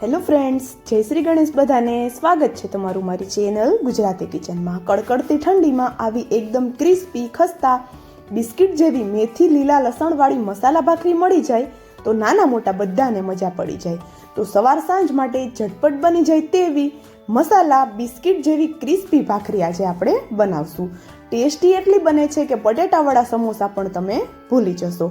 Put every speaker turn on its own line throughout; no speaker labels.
Hello friends જય શ્રી ગણેશ બધાને સ્વાગત છે તમારું મારી ચેનલ ગુજરાતી કિચનમાં કડકડતી ઠંડીમાં આવી એકદમ ક્રિસ્પી ખસ્તા બિસ્કિટ જેવી મેથી, લીલા લસણવાળી મસાલા ભાખરી મળી જાય તો નાના મોટા બધાને મજા પડી જાય. તો સવાર સાંજ માટે ઝટપટ બની જાય તેવી મસાલા, બિસ્કિટ જેવી ક્રિસ્પી ભાખરી આજે આપણે બનાવશું. ટેસ્ટી એટલી બને છે કે બટેટાવાળા સમોસા પણ તમે ભૂલી જશો.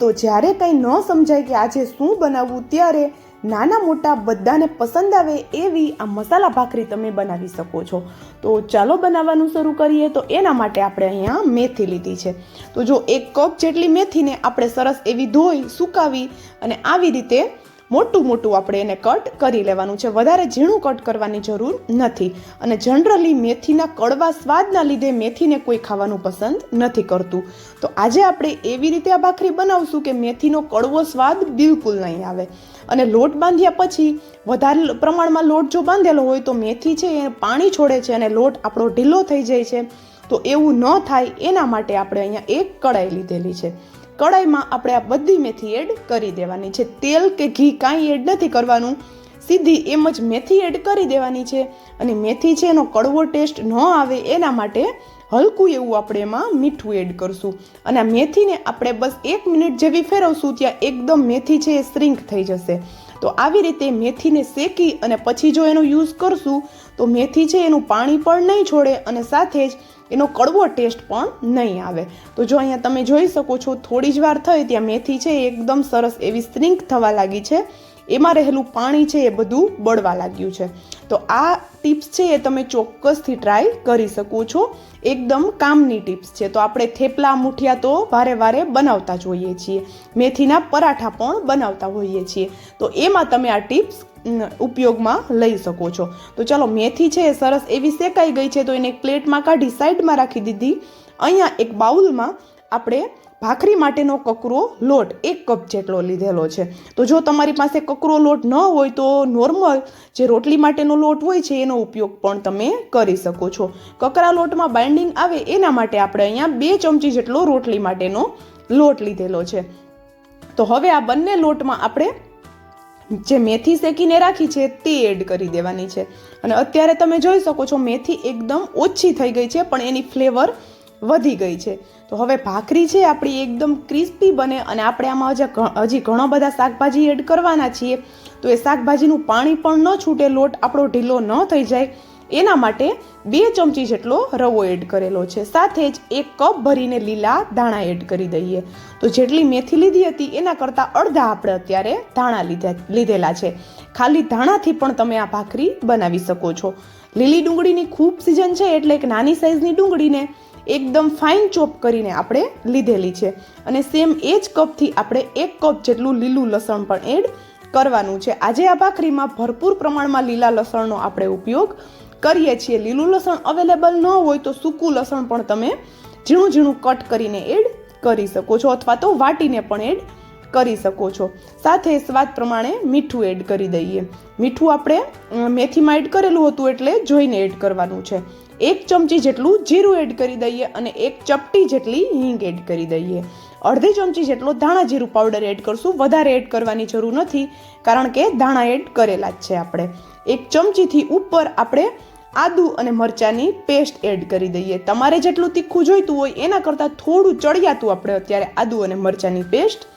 તો જ્યારે કંઈ ન સમજાય કે આજે શું બનાવવું, ત્યારે નાના મોટા બધાને પસંદ આવે એવી આ મસાલા ભાખરી તમે બનાવી શકો છો. તો ચાલો બનાવવાનું શરૂ કરીએ. તો એના માટે આપણે અહીંયા મેથી લીધી છે. તો જો એક કપ જેટલી મેથીને આપણે સરસ એવી ધોઈ, સુકાવી અને આવી રીતે મોટું મોટું આપણે એને કટ કરી લેવાનું છે. વધારે ઝીણું કટ કરવાની જરૂર નથી. અને જનરલી મેથીના કડવા સ્વાદના લીધે મેથીને કોઈ ખાવાનું પસંદ નથી કરતું. તો આજે આપણે એવી રીતે આ ભાખરી બનાવશું કે મેથીનો કડવો સ્વાદ બિલકુલ નહીં આવે. અને લોટ બાંધ્યા પછી વધારે પ્રમાણમાં લોટ જો બાંધેલો હોય તો મેથી છે એ પાણી છોડે છે અને લોટ આપણો ઢીલો થઈ જાય છે. તો એવું ન થાય. એના માટે આપણે અહીંયા એક કડાઈ લીધેલી છે. કડાઈમાં આપણે આ બધી મેથી એડ કરી દેવાની છે. તેલ કે ઘી કાંઈ એડ નથી કરવાનું. સીધી એમ જ મેથી એડ કરી દેવાની છે અને મેથી છે એનો કડવો ટેસ્ટ ન આવે એના માટે હલકું એવું આપણે એમાં મીઠું એડ કરશું. અને આ મેથીને આપણે બસ એક મિનિટ જેવી ફેરવશું ત્યાં એકદમ મેથી છે એ શ્રિંક થઈ જશે. તો આવી રીતે મેથીને શેકી અને પછી જો એનો યુઝ કરશું તો મેથી છે એનું પાણી પણ નહીં છોડે અને સાથે જ એનો કડવો ટેસ્ટ પણ નહીં આવે. તો જો અહીંયા તમે જોઈ શકો છો, થોડી જ વાર થઈ ત્યાં મેથી છે એકદમ સરસ એવી સ્ટ્રિંક થવા લાગી છે. એમાં રહેલું પાણી છે એ બધું બળવા લાગ્યું છે. તો આ ટિપ્સ છે એ તમે ચોક્કસથી ટ્રાય કરી શકો છો. એકદમ કામની ટિપ્સ છે. તો આપણે થેપલા, મુઠિયા તો વારે વારે બનાવતા જોઈએ છીએ. મેથીના પરાઠા પણ બનાવતા હોઈએ છીએ. તો એમાં તમે આ ટિપ્સ ઉપયોગમાં લઈ શકો છો. તો ચાલો, મેથી છે એ સરસ એવી શેકાઈ ગઈ છે તો એને પ્લેટમાં કાઢી સાઈડમાં રાખી દીધી. અહીંયા એક બાઉલમાં આપણે ભાખરી માટેનો કકરો લોટ એક કપ જેટલો લીધેલો છે. તો જો તમારી પાસે કકરો લોટ ન હોય તો નોર્મલ જે રોટલી માટેનો લોટ હોય છે એનો ઉપયોગ પણ તમે કરી શકો છો. કકરા લોટમાં બાઇન્ડિંગ આવે એના માટે આપણે અહીંયા બે ચમચી જેટલો રોટલી માટેનો લોટ લીધેલો છે. તો હવે આ બંને લોટમાં આપણે જે મેથી શેકીને રાખી છે તે એડ કરી દેવાની છે. અને અત્યારે તમે જોઈ શકો છો મેથી એકદમ ઓછી થઈ ગઈ છે, પણ એની ફ્લેવર વધી ગઈ છે. તો હવે ભાખરી છે, આપણી એકદમ ક્રિસ્પી બને અને આપણે આમાં હજી ઘણા બધા શાકભાજી એડ કરવાના છીએ. તો એ શાકભાજીનું પાણી પણ ન છૂટે, લોટ આપણો ઢીલો ન થઈ જાય. એના માટે બે ચમચી જેટલો રવો એડ કરેલો છે. સાથે જ એક કપ ભરીને લીલા ધાણા એડ કરી દઈએ. તો જેટલી મેથી લીધી હતી, એના કરતાં અડધા આપણે અત્યારે ધાણા લીધા, લીધેલા છે. ખાલી ધાણાથી પણ તમે આ ભાખરી બનાવી શકો છો. લીલી ડુંગળીની ખૂબ સિઝન છે, એટલે એક નાની સાઇઝની ડુંગળીને એકદમ ફાઇન ચોપ કરીને આપણે લીધેલી છે. અને સેમ એ જ કપથી આપણે એક કપ જેટલું લીલું લસણ પણ એડ કરવાનું છે. આજે આ ભાખરીમાં ભરપૂર પ્રમાણમાં લીલા લસણનો આપણે ઉપયોગ કરીએ છીએ. લીલું લસણ અવેલેબલ ન હોય તો સૂકું લસણ પણ તમે ઝીણું ઝીણું કટ કરીને એડ કરી શકો છો અથવા તો વાટીને પણ એડ કરી શકો છો. સાથે સ્વાદ પ્રમાણે મીઠું એડ કરી દઈએ. મીઠું આપણે મેથીમાં એડ કરેલું હતું એટલે જોઈને એડ કરવાનું છે. એક ચમચી જેટલું જીરું એડ કરી દઈએ અને એક ચપટી જેટલી હિંગ એડ કરી દઈએ. અડધી ચમચી જેટલો ધાણા જીરું પાવડર એડ કરશું. વધારે એડ કરવાની જરૂર નથી, કારણ કે ધાણા એડ કરેલા જ છે આપણે. એક ચમચીથી ઉપર આપણે આદુ અને મરચાંની પેસ્ટ એડ કરી દઈએ. તમારે જેટલું તીખું જોઈતું હોય એના કરતાં થોડું ચડિયાતું આપણે અત્યારે આદુ અને મરચાંની પેસ્ટ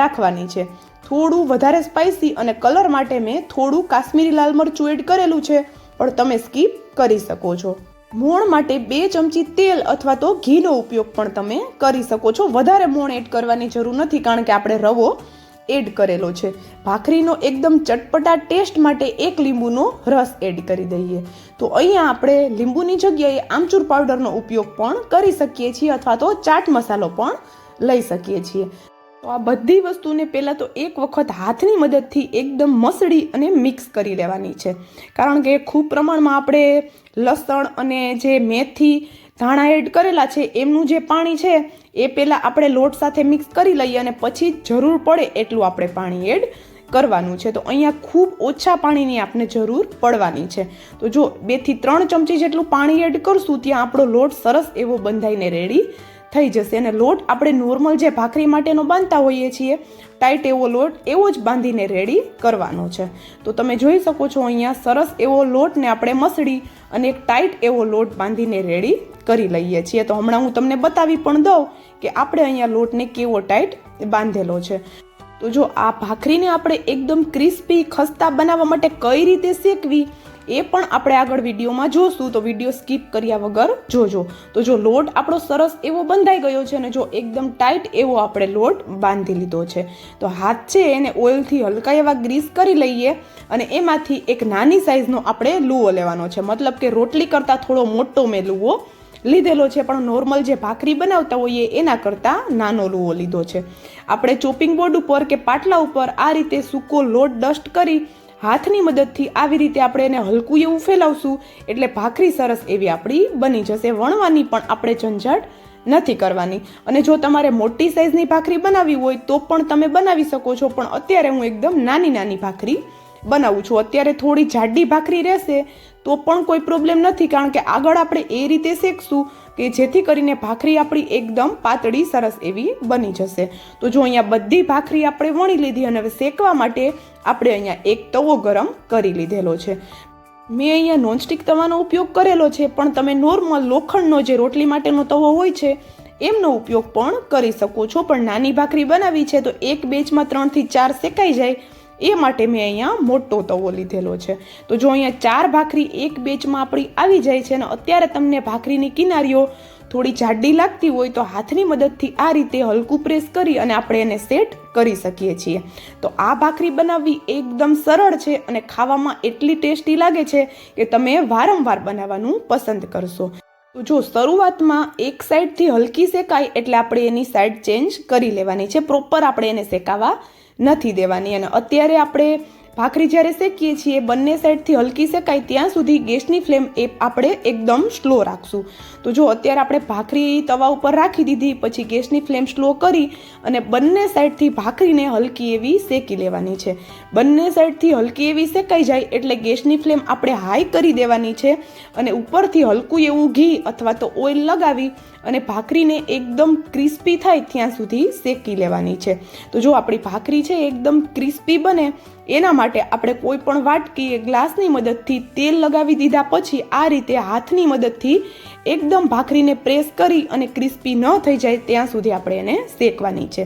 રાખવાની છે. થોડું વધારે સ્પાઇસી અને કલર માટે મેં થોડું કાશ્મીરી લાલ મરચું એડ કરેલું છે, પણ તમે સ્કીપ કરી શકો છો. મોણ માટે બે ચમચી તેલ અથવા તો ઘીનો ઉપયોગ પણ તમે કરી શકો છો. વધારે મોણ એડ કરવાની જરૂર નથી કારણ કે આપણે રવો એડ કરેલો છે. ભાખરીનો એકદમ ચટપટા ટેસ્ટ માટે એક લીંબુનો રસ એડ કરી દઈએ. તો અહીંયા આપણે લીંબુની જગ્યાએ આમચૂર પાવડરનો ઉપયોગ પણ કરી શકીએ છીએ અથવા તો ચાટ મસાલો પણ લઈ શકીએ છીએ. તો આ બધી વસ્તુને પહેલાં તો એક વખત હાથની મદદથી એકદમ મસળી અને મિક્સ કરી લેવાની છે. કારણ કે ખૂબ પ્રમાણમાં આપણે લસણ અને જે મેથી ધાણા એડ કરેલા છે, એમનું જે પાણી છે, એ પહેલાં આપણે લોટ સાથે મિક્સ કરી લઈએ અને પછી જરૂર પડે એટલું આપણે પાણી એડ કરવાનું છે. તો અહીંયા ખૂબ ઓછા પાણીની આપણે જરૂર પડવાની છે. તો જો બેથી ત્રણ ચમચી જેટલું પાણી એડ કરશું, ત્યાં આપણો લોટ સરસ એવો બંધાઈને રેડી થઈ જશે અને લોટ આપણે નોર્મલ જે ભાખરી માટેનો બાંધતા હોઈએ છીએ ટાઈટ એવો લોટ એવો જ બાંધીને રેડી કરવાનો છે. તો તમે જોઈ શકો છો અહીંયા સરસ એવો લોટને આપણે મસળી અને એક ટાઈટ એવો લોટ બાંધીને રેડી કરી લઈએ છીએ. તો હમણાં હું તમને બતાવી પણ દઉં કે આપણે અહીંયા લોટને કેવો ટાઈટ બાંધેલો છે. તો જો આ ભાખરીને આપણે એકદમ ક્રિસ્પી ખસ્તા બનાવવા માટે કઈ રીતે શેકવી એ પણ આપણે આગળ વિડીયોમાં જોશું. તો વીડિયો સ્કીપ કર્યા વગર જોજો. તો જો લોટ આપણો સરસ એવો બંધાઈ ગયો છે અને જો એકદમ ટાઈટ એવો આપણે લોટ બાંધી લીધો છે. તો હાથ છે એને ઓઇલથી હલકા એવા ગ્રીસ કરી લઈએ અને એમાંથી એક નાની સાઇઝનો આપણે લૂવો લેવાનો છે. મતલબ કે રોટલી કરતાં થોડો મોટો મેં લૂવો લીધેલો છે, પણ નોર્મલ જે ભાખરી બનાવતા હોઈએ એના કરતાં નાનો લૂવો લીધો છે. આપણે ચોપિંગ બોર્ડ ઉપર કે પાટલા ઉપર આ રીતે સૂકો લોટ ડસ્ટ કરી હાથની મદદથી આવી રીતે આપણે એને હલકું એવું ફેલાવશું, એટલે ભાખરી સરસ એવી આપણી બની જશે. વણવાની પણ આપણે ઝંઝટ નથી કરવાની. અને જો તમારે મોટી સાઇઝની ભાખરી બનાવવી હોય, તો પણ તમે બનાવી શકો છો. પણ અત્યારે હું એકદમ નાની નાની ભાખરી બનાવું છું. અત્યારે થોડી જાડી ભાખરી રહેશે તો પણ કોઈ પ્રોબ્લેમ નથી, કારણ કે આગળ આપણે એ રીતે શેકશું કે જેથી કરીને ભાખરી આપણી એકદમ પાતળી, સરસ એવી બની જશે. તો જો અહીંયા બધી ભાખરી આપણે વણી લીધી અને હવે શેકવા માટે આપણે અહીંયા એક તવો ગરમ કરી લીધેલો છે. મેં અહીંયા નોનસ્ટિક તવાનો ઉપયોગ કરેલો છે, પણ તમે નોર્મલ લોખંડનો જે રોટલી માટેનો તવો હોય છે, એમનો ઉપયોગ પણ કરી શકો છો. પણ નાની ભાખરી બનાવી છે, તો એક બેચમાં ત્રણથી ચાર શેકાઈ જાય. એ માટે મેં અહીંયા મોટો તવો લીધેલો છે. તો જો અહીંયા ચાર ભાખરી એક બેચમાં આપણી આવી જાય છે અને અત્યારે તમને ભાખરીની કિનારીઓ થોડી જાડી લાગતી હોય તો હાથની મદદથી આ રીતે હલકું પ્રેસ કરી અને આપણે એને સેટ કરી શકીએ છીએ. તો આ ભાખરી બનાવવી એકદમ સરળ છે અને ખાવામાં એટલી ટેસ્ટી લાગે છે કે તમે વારંવાર બનાવવાનું પસંદ કરશો. તો જો શરૂઆતમાં એક સાઈડથી હલકી શેકાય એટલે આપણે એની સાઈડ ચેન્જ કરી લેવાની છે. પ્રોપર આપણે એને શેકાવા નથી દેવાની. અને અત્યારે આપણે ભાખરી જ્યારે શેકીએ છીએ, બંને સાઈડથી હલકી શેકાય ત્યાં સુધી ગેસની ફ્લેમ એ આપણે એકદમ સ્લો રાખશું. તો જો અત્યારે આપણે ભાખરી તવા ઉપર રાખી દીધી, પછી ગેસની ફ્લેમ સ્લો કરી અને બંને સાઈડથી ભાખરીને હલકી એવી શેકી લેવાની છે. બંને સાઈડથી હલકી એવી શેકાઈ જાય એટલે ગેસની ફ્લેમ આપણે હાઈ કરી દેવાની છે અને ઉપરથી હલકું એવું ઘી અથવા તો ઓઇલ લગાવી અને ભાખરીને એકદમ ક્રિસ્પી થાય ત્યાં સુધી શેકી લેવાની છે. તો જો આપણી ભાખરી છે એકદમ ક્રિસ્પી બને, એના માટે આપણે કોઈ પણ વાટકી ગ્લાસની મદદથી તેલ લગાવી દીધા પછી આ રીતે હાથની મદદથી એકદમ ભાખરીને પ્રેસ કરી અને ક્રિસ્પી ન થઈ જાય ત્યાં સુધી આપણે એને શેકવાની છે.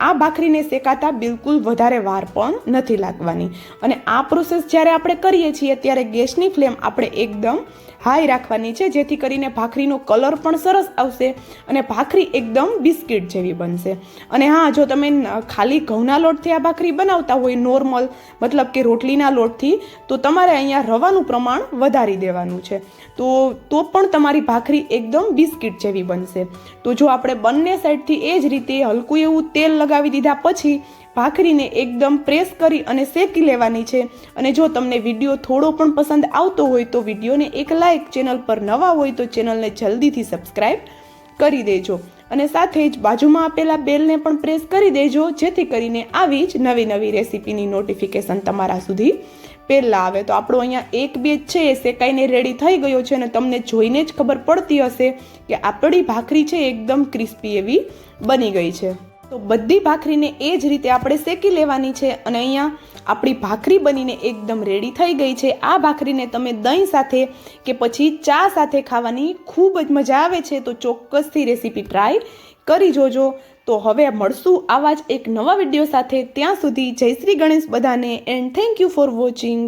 આ ભાખરીને શેકાતા બિલકુલ વધારે વાર પણ નથી લાગવાની. અને આ પ્રોસેસ જ્યારે આપણે કરીએ છીએ, ત્યારે ગેસની ફ્લેમ આપણે એકદમ હાઈ રાખવાની છે, જેથી કરીને ભાખરીનો કલર પણ સરસ આવશે અને ભાખરી એકદમ બિસ્કિટ જેવી બનશે. અને હા, જો તમે ખાલી ઘઉંના લોટથી આ ભાખરી બનાવતા હોય નોર્મલ, મતલબ કે રોટલીના લોટથી, તો તમારે અહીંયા રવાનું પ્રમાણ વધારી દેવાનું છે. તો તો પણ તમારી ભાખરી એકદમ બિસ્કિટ જેવી બનશે. તો જો આપણે બંને સાઈડથી એ જ રીતે હલકું એવું તેલ લગાવી દીધા પછી ભાખરીને એકદમ પ્રેસ કરી અને શેકી લેવાની છે. અને જો તમને વીડિયો થોડો પણ પસંદ આવતો હોય તો વિડીયોને એક લાઇક ચેનલ પર નવા હોય તો ચેનલને જલ્દીથી સબસ્ક્રાઈબ કરી દેજો. અને સાથે જ બાજુમાં આપેલા બેલને પણ પ્રેસ કરી દેજો, જેથી કરીને આવી જ નવી નવી રેસીપીની નોટિફિકેશન તમારા સુધી પહેલાં આવે. તો આપણો અહીંયા એક બેચ છે, એ શેકાઈને રેડી થઈ ગયો છે અને તમને જોઈને જ ખબર પડતી હશે કે આપણી ભાખરી છે એકદમ ક્રિસ્પી એવી બની ગઈ છે. તો બધી ભાખરીને એ જ રીતે આપણે શેકી લેવાની છે અને અહીંયા આપણી ભાખરી બનીને એકદમ રેડી થઈ ગઈ છે. આ ભાખરીને તમે દહીં સાથે કે પછી ચા સાથે ખાવાની ખૂબ જ મજા આવે છે. તો ચોક્કસથી રેસીપી ટ્રાય કરી જોજો. તો હવે મળશું આવા જ એક નવા વીડિયો સાથે. ત્યાં સુધી જય શ્રી ગણેશ બધાને and thank you for watching